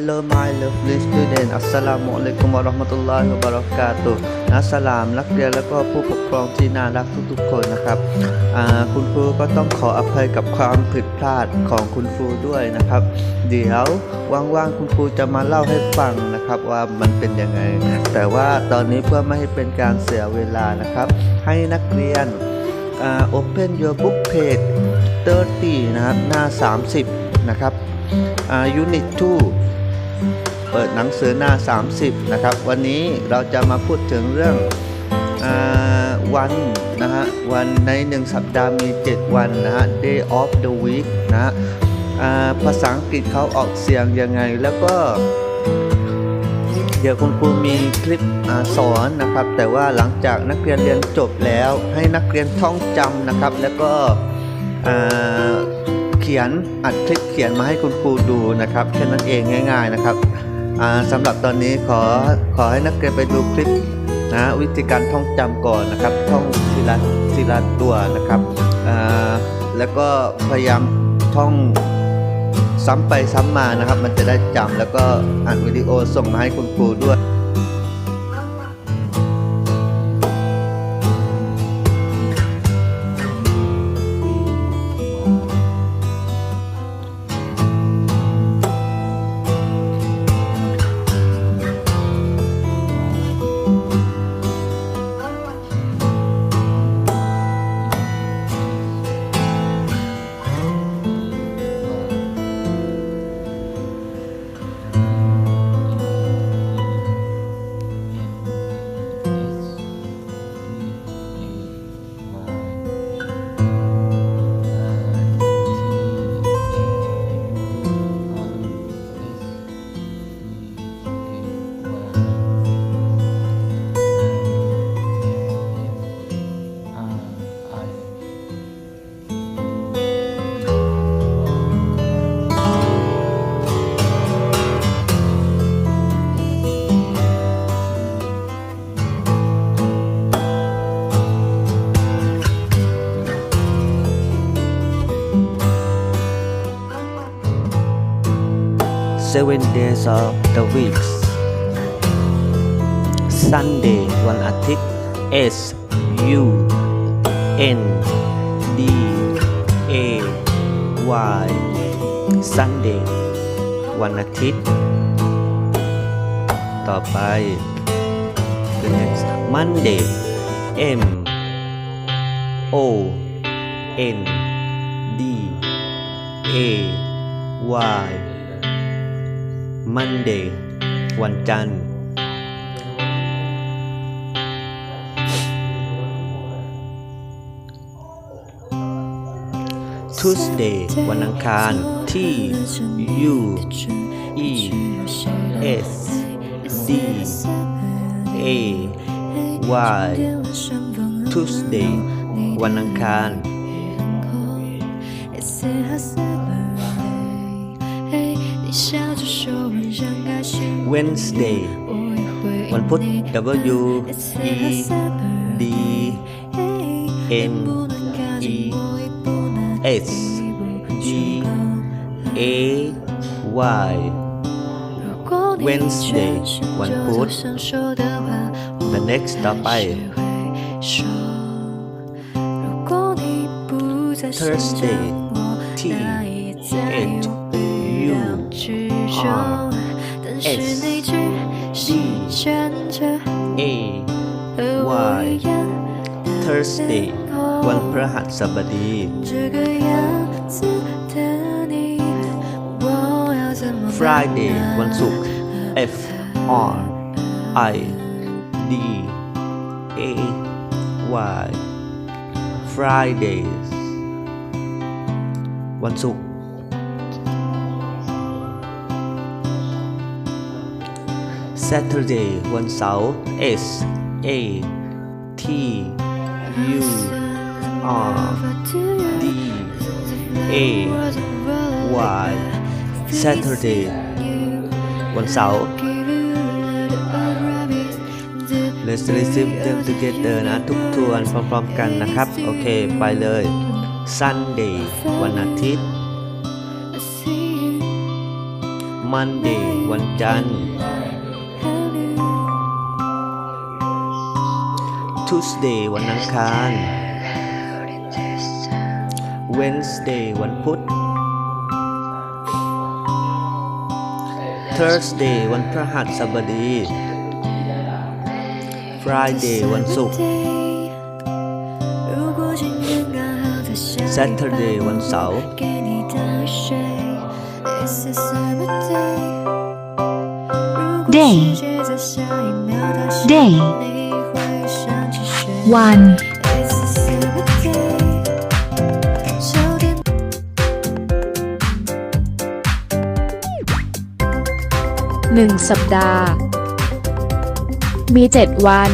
hello my lovely student อัสสลามุอะลัยกุมวะเราะห์มะตุลลอฮิวะบะเราะกาตุฮ์นะสลามนักเรียนแล้วก็ผู้ปกครองที่น่ารักทุกๆคนนะครับคุณครูก็ต้องขออภัยกับความผิดพลาดของคุณครูด้วยนะครับ เดี๋ยวว่างๆคุณครูจะมาเล่าให้ฟังนะครับว่ามันเป็นยังไง แต่ว่าตอนนี้เพื่อไม่ให้เป็นการเสียเวลานะครับ ให้นักเรียนอ่า open your book page 30 นะครับ หน้า 30 นะครับอ่า unit 2 เปิดหนังสือหน้า 30 นะครับ วันนี้เราจะมาพูดถึงเรื่องอวันนะฮะวันใน 1 สัปดาห์มี 7 วันนะฮะ day of the week นะฮะภาษาอังกฤษเขาออกเสียงยังไงแล้วก็ เดี๋ยวคุณครูมีคลิปอสอนนะครับ แต่ว่าหลังจากนักเรียนเรียนจบแล้ว ให้นักเรียนท่องจำนะครับ แล้วก็เขียนอัดคลิปเขียนมาให้คุณครูดูนะครับแค่นั้นเองง่าย ๆนะครับ สำหรับตอนนี้ขอขอให้นักเรียนไปดูคลิปนะวิธีการท่องจำก่อนนะครับ ท่องทีละทีละตัวนะครับแล้วก็พยายามท่องซ้ำไปซ้ำมานะครับ มันจะได้จำแล้วก็อัดวิดีโอส่งมาให้คุณครูด้วย Seven days of the weeks Sunday วันอาทิตย์ S U N D A Y Sunday วันอาทิตย์ ต่อไป the next Monday M O N D A Y Monday วันจันทร์ Tuesday วันอังคาร T U E S D A Y Tuesday วันอังคาร Wednesday วั Wednesday. One put W E D N E S G A Y. Wednesday. One put. The next stop I Thursday. T H U R. Y Thursday วันพฤหัสบดี Friday วันศุกร์ F R I D A Y Fridays วันศุกร์ Saturday วันเสาร์ S A T U R D A Y Saturday วันเสาร์ Let's receive them together นะทุกทวนพร้อมๆกันนะครับ โอเค ไปเลย Sunday วันอาทิตย์ Monday วันจันทร์ Tuesday วันอังคาร Wednesday วันพุธ Thursday วันพฤหัสบดี Friday วันศุกร์ Saturday วันเสาร์ Day Day วัน หนึ่งสัปดาห์ มีเจ็ดวัน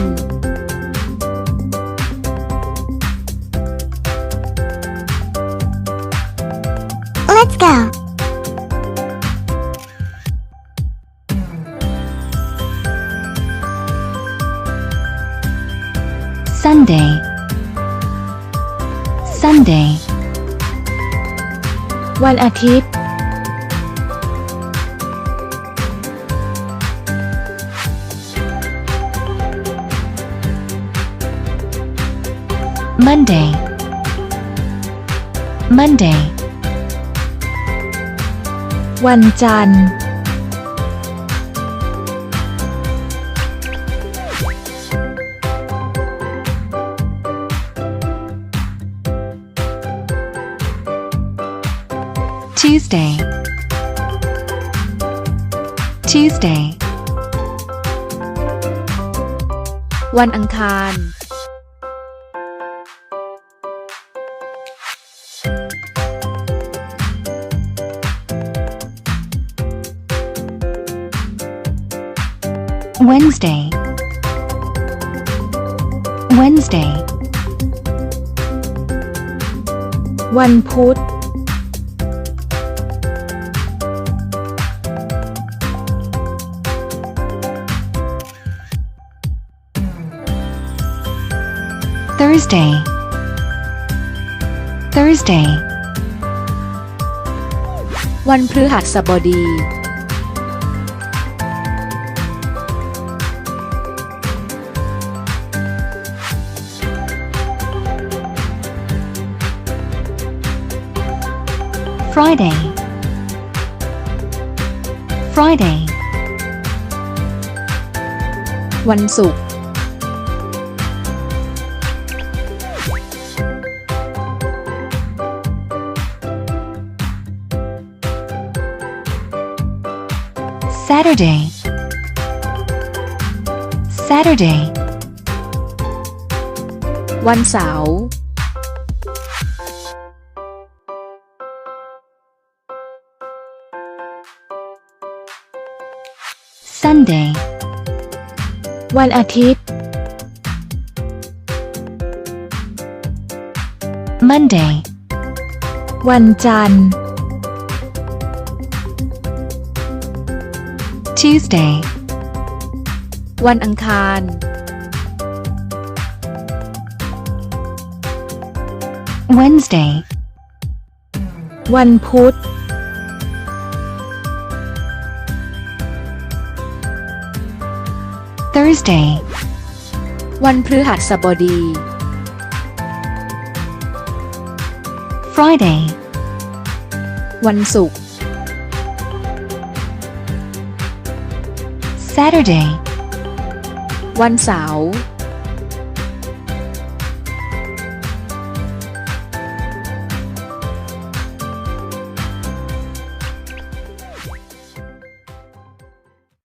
Let's go. Sunday Sunday วันอาทิตย์ Monday Monday วันจันทร์ Tuesday Tuesday วันอังคาร Wednesday Wednesday วันพุธ Thursday Thursday วันพฤหัสบดี Friday Friday วันศุกร์ Saturday Saturday วันเสาร์ Sunday วันอาทิตย์ Monday วันจันทร์ Tuesday วันอังคาร Wednesday วันพุธ Thursday วันพฤหัสบดี Friday วันศุกร์ Saturday วันเสาร์